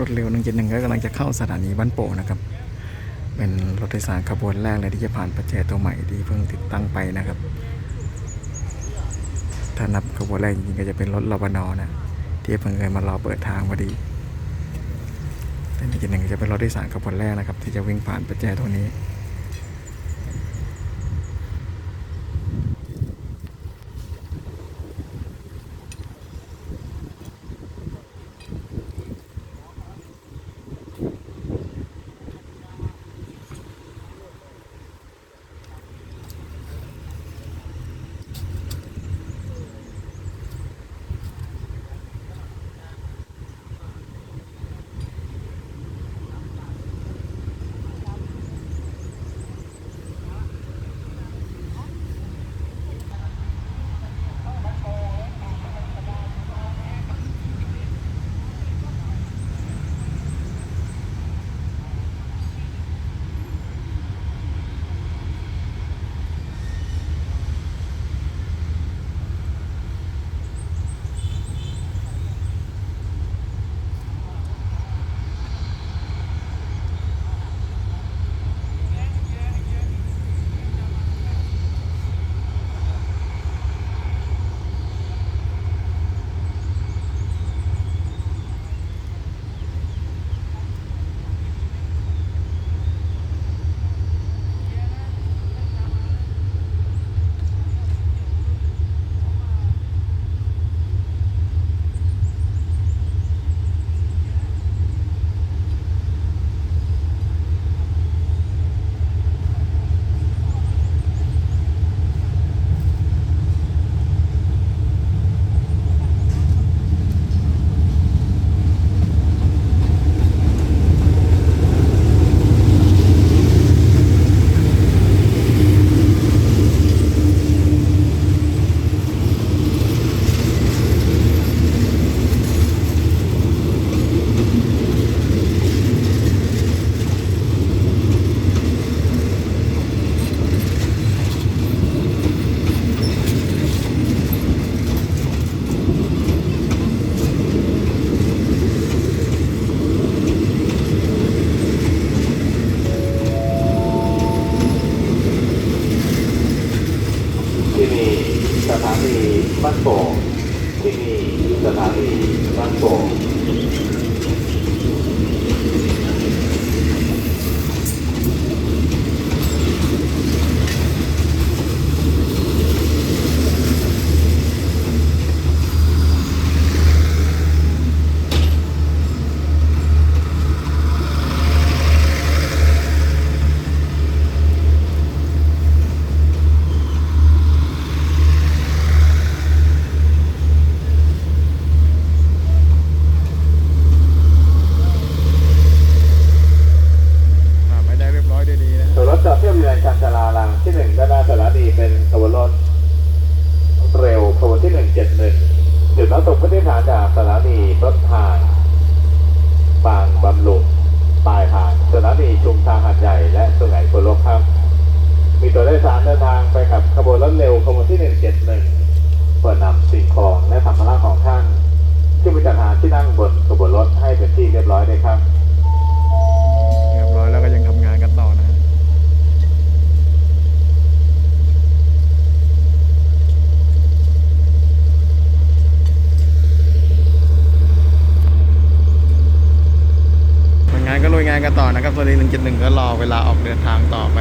รถเร็ว 171 ก็กำลังจะเข้าสถานีบ้านโป่งนะครับ เป็นรถโดยสารขบวนแรกเลยที่จะผ่านประแจตัวใหม่ที่เพิ่งติดตั้งไปนะครับ ถ้านับขบวนแรกจริงๆก็จะเป็นรถรบนนะที่เพิ่งเคยมารอเปิดทางพอดีแต่อีกหนึ่งจะเป็นรถโดยสารขบวนแรกนะครับ ที่จะวิ่งผ่านประแจตรงนี้ บ้านโป่งที่นี่สถานีบ้านโป่ง ผ่านไปได้เรียบร้อยด้วยดีนะ ส่วนรถจอดเทียบเรือชานชาลารางที่หนึ่งด้านหน้าสถานีเป็นขบวนรถเร็วขบวนที่หนึ่งเจ็ดหนึ่งจุดรับส่งผู้โดยสารจากสถานีต้นทางบางบำรุงปลายทางสถานีชุมทางหาดใหญ่และสุไหงโกลกครับ มีตัวโดยสารเดินทางไปกับขบวนรถเร็วขบวนที่หนึ่งเจ็ดหนึ่งเพื่อนำสิ่งของและสัมภาระของท่านขึ้นไปจัดหา ที่นั่งบนขบวนรถให้เป็นที่เรียบร้อยเลยครับ เรียบร้อยแล้วก็ยังทำงานกันต่อนะฮะทำงานก็ลุยงานกันต่อนะครับตอนนี้1:1 ก็รอเวลาออกเดินทางต่อไป